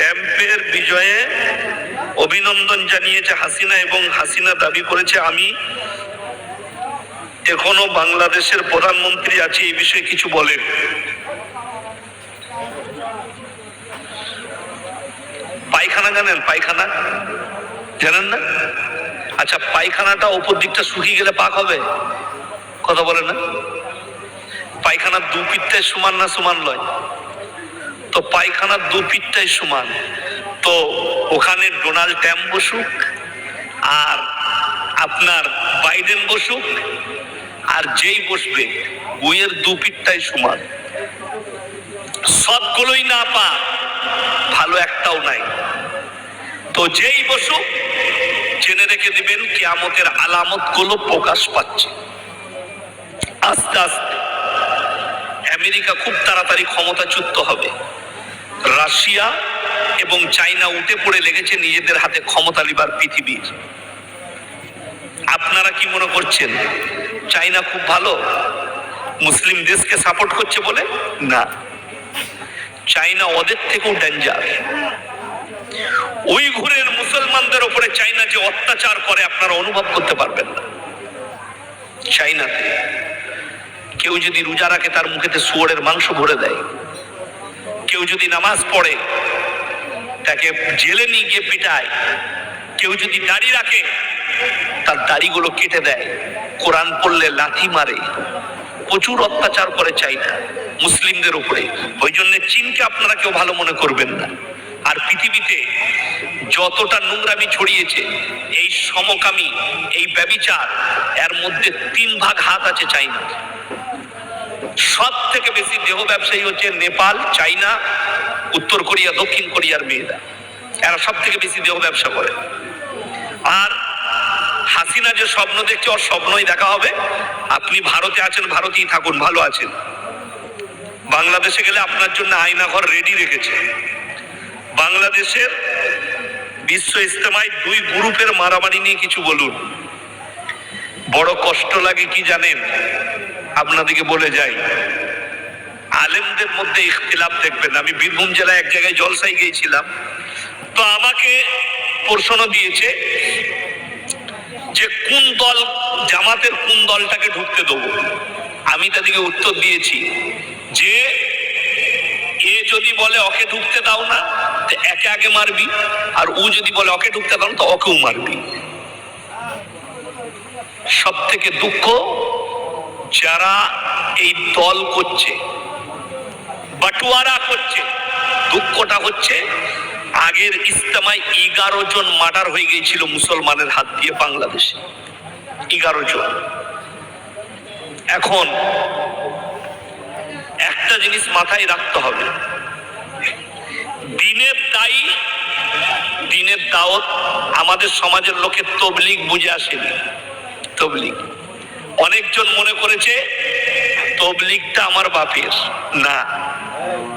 ট্যাম্পের বিজয়ে অভিনন্দন জানিয়েছে হাসিনা এবং হাসিনা দাবি করেছে, আমি এখনও বাংলাদেশের প্রধানমন্ত্রী আছে, এই বিষয়ে কিছু বলেন। পায়খানা জানেন পায়খানা? জানেন না? আচ্ছা পায়খানাটা ওপর দিকটা শুকিয়ে গেলে পাক হবে? কথা বলে না। পায়খানার দু পিঠটাই সমান না সমান লয়? তো পায়খানার দু পিঠটাই সমান। তো ওখানে ডোনাল্ড ট্যাম্প বসুক আর আপনার বাইডেন বসুক আর যেই বসবে বইয়ের দু পিঠটাই সমান। সবগুলোই না পা ভালো একটাও নাই। তো যেই বসুক, জেনে রেখে দিবেন কিয়ামতের আলামতগুলো প্রকাশ পাচ্ছে। আস্তে আস্তে আমেরিকা খুব তাড়াতাড়ি ক্ষমতাচ্যুত হবে। রাশিয়া এবং চাইনা উঠে পড়ে লেগেছে নিজেদের হাতে ক্ষমতা লিবার পৃথিবীর। আপনারা কি মনে করছেন, চাইনা খুব ভালো? মুসলিম দেশকে সাপোর্ট করছে বলে? না। চাইনা ওদের থেকেও ডেঞ্জার উইঘুরের মুসলমানদের উপরে চাইনা যে অত্যাচার করে, আপনারা অনুভব করতে পারবেন না। চাইনাতে কেউ যদি রোজা রাখে, তার মুখেতে শুয়োরের মাংস ভরে দেয়। কেউ যদি নামাজ পড়ে, তাকে জেলে নিয়ে গিয়ে পিটায়। কেউ যদি দাড়ি রাখে, তার দাড়িগুলো কেটে দেয়। কোরআন পড়লে লাথি মারে। প্রচুর অত্যাচার করে চাইনা মুসলিমদের উপরে। ওই জন্য চীনকে আপনারা কেউ ভালো মনে করবেন না। আর পৃথিবীতে যতটা নোংরামি ছড়িয়েছে, এই সমকামী, এই ব্যবিচার, এর মধ্যে তিন ভাগ হাত আছে চাইনা। সব থেকে বেশি দেহ ব্যবসায়ী হচ্ছে নেপাল, চাইনা, উত্তর কোরিয়া, দক্ষিণ কোরিয়ার মেয়েরা। এরা সব থেকে বেশি দেহ ব্যবসা করে। আর হাসিনা যে স্বপ্ন দেখছে, ওর স্বপ্নই দেখা হবে। আপনি ভারতে আছেন, ভারতেই থাকুন, ভালো আছেন। বাংলাদেশে গেলে আপনার জন্য আয়নাঘর রেডি রেখেছে। বাংলাদেশের বিশ্ব ইস্তেমায় দুই গ্রুপের মারামারি নিয়ে কিছু বলুন। বড় কষ্ট লাগে কি জানেন? আপনাদেরকে বলে যাই, আলেমদের মধ্যে ইখতিলাফ দেখবেন। আমি বীরভূম জেলায় এক জায়গায় জলসাই গিয়েছিলাম। তো আমাকে প্রশ্ন দিয়েছে যে কোন দল, জামাতের কোন দলটাকে ঢুকতে দেবো? আমি তাদেরকে উত্তর দিয়েছি যে যদি বলে ওকে ঢুকতে দাও না একে আগে মারবি। আর ও যদি বলে ওকে ঢুকতে দাও তো ওকেও মারবি। সব থেকে দুঃখ, যারা এই দল করছে, বাটুয়ারা করছে, দুঃখটা হচ্ছে, আগের ইস্তেমায় এগারো জন মার্ডার হয়ে গিয়েছিল মুসলমানের হাত দিয়ে বাংলাদেশে। এগারো জন। এখন একটা জিনিস মাথায় রাখতে হবে। দিনের দায়ী দিনের দাওয়াত আমাদের সমাজের লোকের তবলিগ বুঝে আসেনি। তবলিগ। অনেকজন মনে করেছে, তবলিগটা আমার বাপের। না,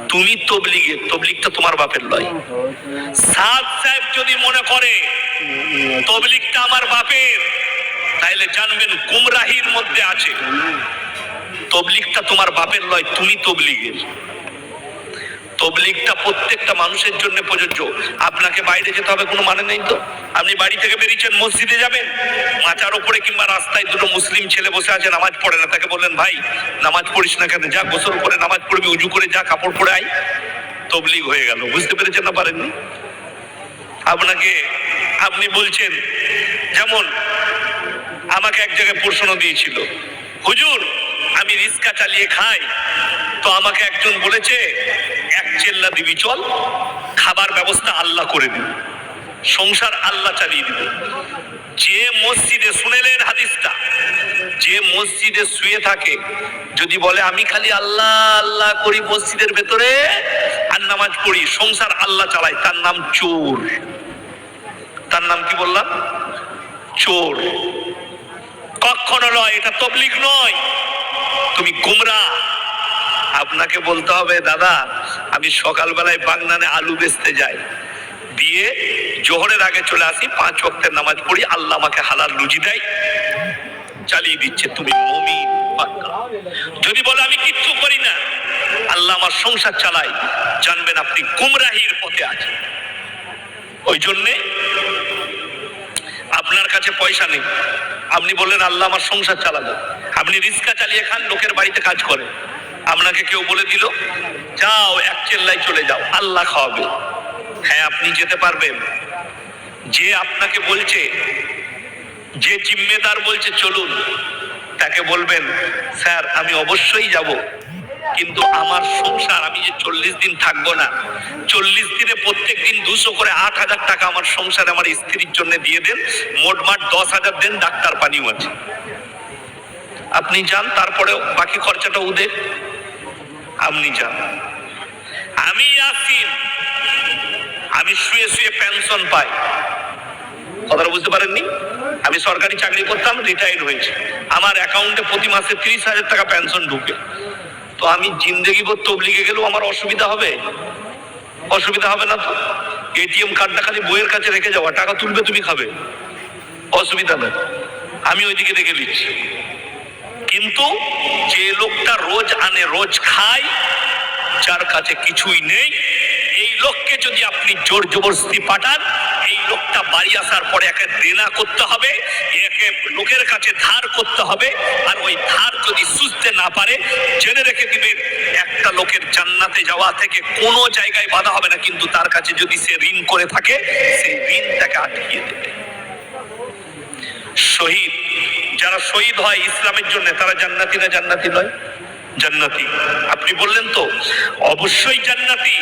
তুমি তবলিগের, তবলিগটা তোমার বাপের লয়। সাদ সাহেব যদি মনে করে, তবলিগটা আমার বাপের, তাইলে জানবেন গুমরাহির মধ্যে আছে। তবলিগটা তোমার বাপের লয়, তুমি তবলিগের। তবলিগটা প্রত্যেকটা মানুষের জন্য প্রযোজ্য। আপনাকে বাইরে যেতে হবে, কোনো মানে নেই তো? আপনি বাড়ি থেকে বেরিয়েছেন, মসজিদে যাবেন? মাচার ওপরে কিংবা রাস্তায় দুটো মুসলিম ছেলে বসে আছে, নামাজ পড়ে না। তাকে বললেন, ভাই, নামাজ পড়িস না কেন? যা গোসল করে নামাজ পড়বি, উজু করে যা, কাপড় পরে আই তবলিগ হয়ে গেল। বুঝতে পেরেছেন না পারেননি? আপনাকে, আপনি বলছেন, যেমন আমাকে এক জায়গায় প্রশ্ন দিয়েছিল, হুজুর, আমি রিক্সা চালিয়ে খাই। তো আমাকে একজন বলেছে এক চেল্লা দিবি, চল। খাবার ব্যবস্থা আল্লাহ করে দিবি। সংসার আল্লাহ চালিয়ে দিবে। যে মসজিদে, শুনেলেন হাদিসটা? যে মসজিদে শুয়ে থাকে, যদি বলে, আমি খালি আল্লাহ আল্লাহ করি মসজিদের ভেতরে আর নামাজ পড়ি, সংসার আল্লাহ চালাই তার নাম চোর। তার নাম কি বললাম? চোর। কখনো নয়, এটা তবলিক নয়। তুমি গুমরা। আপনাকে বলতে হবে, দাদা, আমি সকালবেলায় বাগনানে আলু বেচতে যাই। দিয়ে জোহরের আগে চলে আসি, পাঁচ ওয়াক্তের নামাজ পড়ি, আল্লাহ আমাকে হালাল রুজি দেয়। চালিয়ে দিচ্ছে, তুমি পাক্কা। যদি বলে আমি কিচ্ছু করি না, আল্লাহ আমার সংসার চালাই জানবেন আপনি গুমরাহির পথে আছেন। ওই জন্যে আপনার কাছে পয়সা নেই। আপনি বললেন, আল্লাহ আমার সংসার চালাবো। আপনি রিক্সা চালিয়ে খান, লোকের বাড়িতে কাজ করে। আপনাকে কেউ বলে দিল, যাও, এক চেল্লাই চলে যাও, আল্লাহ খাওয়াবে। হ্যাঁ আপনি যেতে পারবেন। যে আপনাকে বলছে, যে জিম্মেদার বলছে, চলুন। তাকে বলবেন, স্যার, আমি অবশ্যই যাব, কিন্তু আমার সংসার, আমি যে চল্লিশ দিন থাকব না, চল্লিশ দিনে প্রত্যেক দিন দুশো করে আট হাজার টাকা আমার সংসারে আমার স্ত্রীর জন্য দিয়ে দেন মোটমাট দশ হাজার দেন ডাক্তার পানিও আছে। আপনি যান তারপরে বাকি খরচাটা ওদের। আপনি যান। আমি আসিন আমি শুয়ে শুয়ে পেনশন পাই। কথাটা বুঝতে পারেননি? আমি সরকারি চাকরি করতাম রিটায়ার্ড হয়েছে। আমার অ্যাকাউন্টে প্রতি মাসে তিরিশ হাজার টাকা পেনশন ঢুকে। তো আমি জিন্দগি ভর তবলিগে গেলেও আমার অসুবিধা হবে? অসুবিধা হবে না তো? এটিএম কার্ডটা খালি বইয়ের কাছে রেখে যাওয়া। টাকা তুলবে, তুমি খাবে। অসুবিধা নেই। আমি ওইদিকে রেখে দিচ্ছি। কিন্তু যে লোকটা রোজ আনে, রোজ খায়, যার কাছে কিছুই নেই, এই লোককে যদি আপনি জোর জবরদস্তি পাঠান, এই লোকটা বাড়ি আসার পরে একে দেনা করতে হবে, একে লোকের কাছে ধার করতে হবে, আর ওই ধার যদি সুঝতে না পারে, জেনে রেখে দিবেন, একটা লোকের জান্নাতে যাওয়া থেকে কোনো জায়গায় বাধা হবে না, কিন্তু তার কাছে যদি সে ঋণ করে থাকে, সেই ঋণ তাকে আটকিয়ে দেবে। শহীদ যারা শহীদ হয় ইসলামের জন্য, তারা জান্নাতি না জান্নাতি নয়? জান্নাতি। আপনি বললেন তো, অবশ্যই জান্নাতি,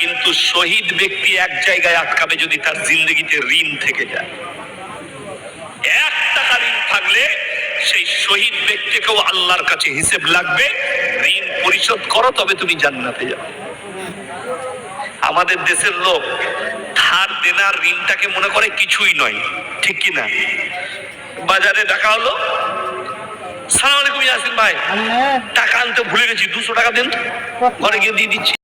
কিন্তু শহীদ ব্যক্তি এক জায়গায় আটকাবে যদি তার জিন্দগিতে ঋণ থেকে যায়। এক টাকা ঋণ থাকলে সেই শহীদ ব্যক্তিকেও আল্লাহর কাছে হিসেব লাগবে, ঋণ পরিশোধ করো, তবে তুমি জান্নাতে যাবে আমাদের দেশের লোক ধার দেনার ঋণটাকে মনে করে কিছুই নয়, ঠিক কি না? বাজারে দেখা হলো। সালাম আলাইকুম ইয়াসিন ভাই। টাকা আনতে ভুলে গেছি দুশো টাকা দিন। ঘরে গিয়ে দিয়ে দিচ্ছি।